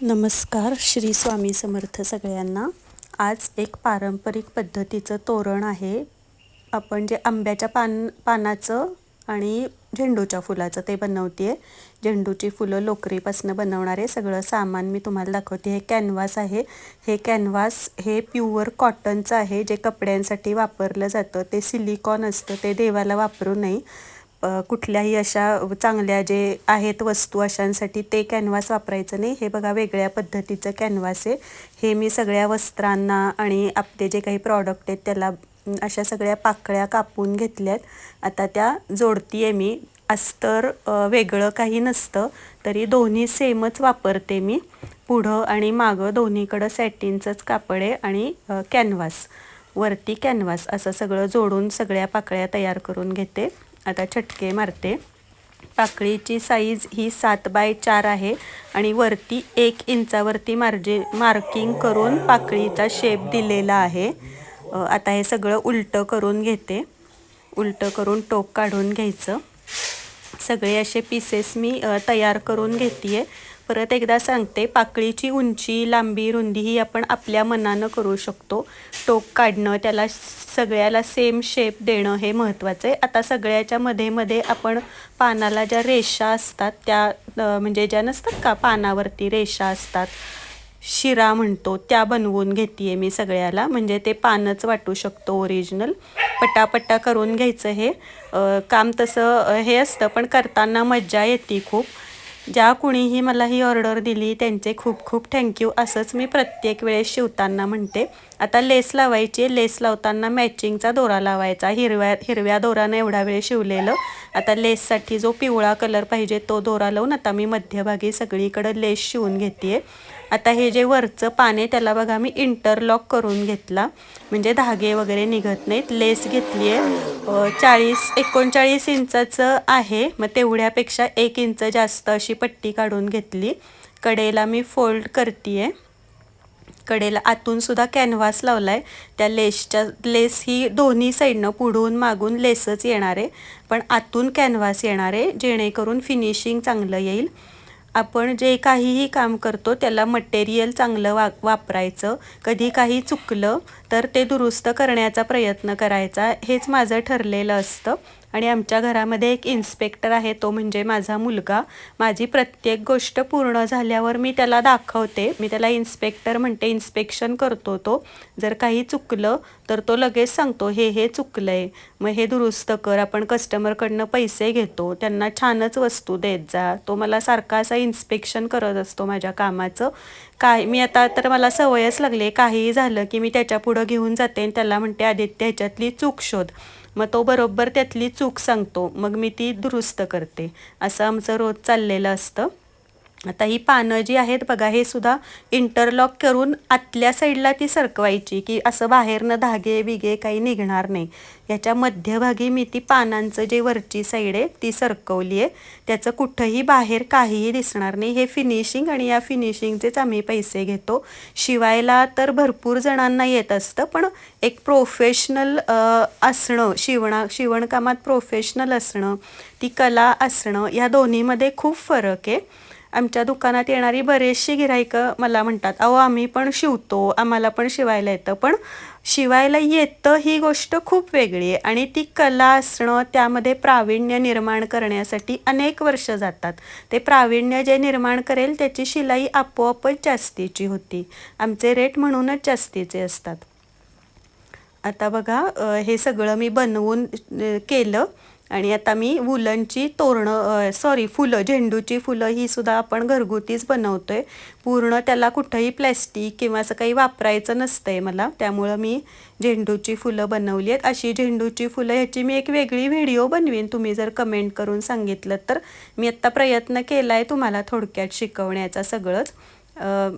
नमस्कार श्री स्वामी समर्थ सगळ्यांना. आज एक पारंपरिक पद्धतीचं तोरण आहे. आपण जे आंब्याच्या पान पानाचं आणि झेंडूच्या फुलाचं ते बनवते आहे झेंडूची फुलं लोकरीपासून बनवणारे सगळं सामान मी तुम्हाला दाखवते. हे कॅनव्हास आहे. हे कॅनव्हास हे प्युअर कॉटनचं आहे. जे कपड्यांसाठी वापरलं जातं. ते सिलिकॉन असतं. ते देवाला वापरू नये. कुठल्याही अशा चांगल्या जे आहेत वस्तू अशांसाठी ते कॅनव्हास वापरायचं नाही. हे बघा वेगळ्या पद्धतीचं कॅनव्हास आहे. हे मी सगळ्या वस्त्रांना आणि आपले जे काही प्रॉडक्ट आहेत त्याला अशा सगळ्या पाकळ्या कापून घेतल्यात. आता त्या जोडती आहे मी अस्तर वेगळं काही नसतं तरी दोन्ही सेमच वापरते मी. पुढं आणि मागं दोन्हीकडं सॅटिनचंच कापड आहे आणि कॅनव्हास वरती कॅनव्हास असं सगळं जोडून सगळ्या पाकळ्या तयार करून घेते. आता छटके मारते. पाकळीची साईज ही सात बाय चार आहे आणि वरती एक इंचावरती मार्जे मार्किंग करून पाकळीचा शेप दिलेला आहे. आता हे सगळं उलटं करून घेते. उलटं करून टोक काढून घ्यायचं. सगळे असे पीसेस मी तयार करून घेते आहे परत एकदा सांगते पाकळीची उंची लांबी रुंदी ही आपण आपल्या मनानं करू शकतो. टोक काढणं त्याला सगळ्याला सेम शेप देणं हे महत्त्वाचं आहे. आता सगळ्याच्या मध्ये मध्ये आपण पानाला ज्या रेषा असतात त्या म्हणजे ज्या नसतात का पानावरती रेषा असतात. शिरा म्हणतो त्या बनवून घेते आहे मी सगळ्याला. म्हणजे ते पानच वाटू शकतो ओरिजिनल पटापट्टा करून घ्यायचं हे. काम तसं हे असतं पण करताना मज्जा येते खूप. ज्या कुणीही मला ही ऑर्डर दिली त्यांचे खूप खूप थँक्यू असंच मी प्रत्येक वेळेस शिवताना म्हणते. आता लेस लावायची लेस लावताना मॅचिंगचा दोरा लावायचा. हिरव्या हिरव्या दोरानं एवढा वेळ शिवलेलं. आता लेससाठी जो पिवळा कलर पाहिजे तो दोरा लावून आता मी मध्यभागी सगळीकडं लेस शिवून घेते आता हे जे वरचं पान आहे त्याला बघा मी इंटरलॉक करून घेतला. म्हणजे धागे वगैरे निघत नाहीत. लेस घेतली आहे चाळीस एकोणचाळीस इंचाचं आहे. मग तेवढ्यापेक्षा एक इंच जास्त अशी पट्टी काढून घेतली. कडेला मी फोल्ड करते आहे कडेला आतूनसुद्धा कॅनव्हास लावला आहे त्या लेसच्या लेस ही दोन्ही साईडनं पुढून मागून लेसच येणार आहे. पण आतून कॅनव्हास येणार आहे. जेणेकरून फिनिशिंग चांगलं येईल. आपण जे काहीही काम करतो त्याला मटेरियल चांगलं वा वापरायचं. कधी काही चुकलं तर ते दुरुस्त करण्याचा प्रयत्न करायचा. हेच माझं ठरलेलं असतं. आणि आमच्या घरामध्ये एक इन्स्पेक्टर आहे तो म्हणजे माझा मुलगा. माझी प्रत्येक गोष्ट पूर्ण झाल्यावर मी त्याला दाखवते. मी त्याला इन्स्पेक्टर म्हणते इन्स्पेक्शन करतो तो. जर काही चुकलं तर तो लगेच सांगतो हे हे चुकलं आहे मग हे दुरुस्त कर आपण कस्टमरकडनं पैसे घेतो. त्यांना छानच वस्तू देत जा. तो मला सारखा असा इन्स्पेक्शन करत असतो माझ्या कामाचं. काय मी आता तर मला सवयच लागली. काहीही झालं की मी त्याच्या पुढं घेऊन जाते आणि त्याला म्हणते आदित्य ह्याच्यातली चूक शोध. मग तो बरोबर त्यातली चूक सांगतो. मग मी ती दुरुस्त करते. असं आमचं रोज चाललेलं असतं. आता ही पानं जी आहेत बघा हे सुद्धा इंटरलॉक करून आतल्या साईडला ती सरकवायची की असं बाहेरनं धागे बिगे काही निघणार नाही. याच्या मध्यभागी मी ती पानांचं जे वरची साईड आहे ती सरकवली आहे. त्याचं कुठंही बाहेर काहीही दिसणार नाही. हे फिनिशिंग आणि या फिनिशिंगचेच आम्ही पैसे घेतो. शिवायला तर भरपूर जणांना येत असतं पण एक प्रोफेशनल असणं शिवणा शिवणकामात प्रोफेशनल असणं ती कला असणं या दोन्हीमध्ये खूप फरक आहे. आमच्या दुकानात येणारी बरेचशी गिराईकं मला म्हणतात अहो आम्ही पण शिवतो आम्हाला पण शिवायला येतं पण शिवायला येतं ही गोष्ट खूप वेगळी आहे आणि ती कला असणं त्यामध्ये प्रावीण्य निर्माण करण्यासाठी अनेक वर्ष जातात. ते प्रावीण्य जे निर्माण करेल त्याची शिलाई आपोआपच जास्तीची होती. आमचे रेट म्हणूनच जास्तीचे असतात. आता बघा हे सगळं मी बनवून केलं. आणि आता मी वुलनची तोरणं सॉरी फुलं झेंडूची फुलं ही सुद्धा आपण घरगुतीच बनवतो आहे पूर्ण त्याला कुठंही प्लॅस्टिक किंवा असं काही वापरायचं नसतं आहे मला. त्यामुळं मी झेंडूची फुलं बनवली आहेत. अशी झेंडूची फुलं ह्याची मी एक वेगळी व्हिडिओ बनवीन. तुम्ही जर कमेंट करून सांगितलं तर. मी आत्ता प्रयत्न केला आहे तुम्हाला थोडक्यात शिकवण्याचा सगळंच.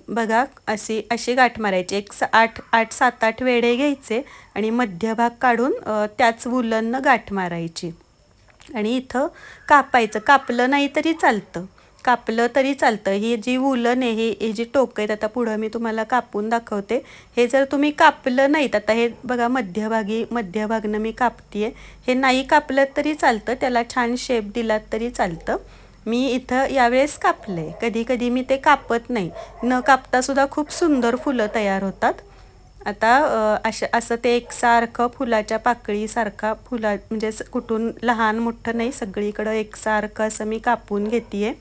बघा अशी अशी गाठ मारायची. एक सा आठ आठ सात आठ वेडे घ्यायचे आणि मध्यभाग काढून त्याच वुलननं गाठ मारायची. आणि इथं कापायचं. कापलं नाही तरी चालतं. कापलं तरी चालतं. ही जी वुलन आहे ही ही जी टोकं आहेत आता पुढं मी तुम्हाला कापून दाखवते. हे जर तुम्ही कापलं नाहीत आता हे बघा मध्यभागी मध्यभागनं मी कापते हे नाही कापलं तरी चालतं. त्याला छान शेप दिलात तरी चालतं. मी इथं यावेळेस कापले कधी कधी मी ते कापत नाही. न कापतासुद्धा खूप सुंदर फुलं तयार होतात. आता अशा असं ते एकसारखं फुलाच्या पाकळीसारखा फुला म्हणजे कुठून लहान मोठं नाही सगळीकडं एकसारखं असं मी कापून घेते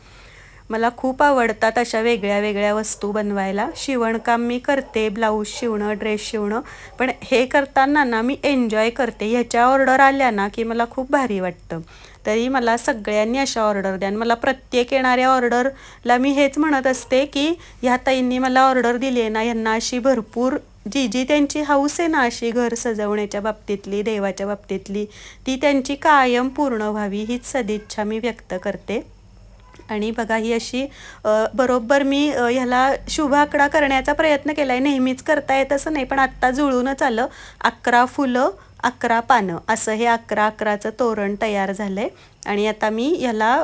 मला खूप आवडतात अशा वेगळ्या वेगळ्या वस्तू बनवायला. शिवणकाम मी करते ब्लाऊज शिवणं ड्रेस शिवणं पण हे करताना ना मी एन्जॉय करते. ह्याच्या ऑर्डर आल्या ना की मला खूप भारी वाटतं. तरी मला सगळ्यांनी अशा ऑर्डर द्या. आणि मला प्रत्येक येणाऱ्या ऑर्डरला मी हेच म्हणत असते की ह्या ताईंनी मला ऑर्डर दिली आहे ना ह्यांना अशी भरपूर जी जी त्यांची हौस आहे ना अशी घर सजवण्याच्या बाबतीतली देवाच्या बाबतीतली ती त्यांची कायम पूर्ण व्हावी हीच सदिच्छा मी व्यक्त करते. आणि बघा ही अशी बरोबर मी ह्याला शुभ आकडा करण्याचा प्रयत्न केला आहे नेहमीच करता येत असं नाही पण आत्ता जुळूनच आलं. अकरा फुलं अकरा पानं असं हे अकरा अकराचं तोरण तयार झालं आहे आणि आता मी ह्याला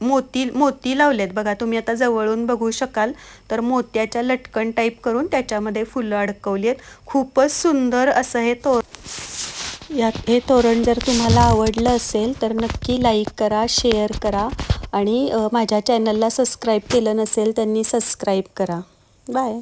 मोती मोती लावलेत. बघा तुम्ही आता जवळून बघू शकाल. तर मोत्याच्या लटकन टाईप करून त्याच्यामध्ये फुलं अडकवली आहेत खूपच सुंदर असं हे तोर यात हे तोरण जर तुम्हाला आवडलं असेल तर नक्की लाईक करा शेअर करा. आणि माझ्या चॅनलला सबस्क्राईब केलं नसेल त्यांनी सबस्क्राईब करा. बाय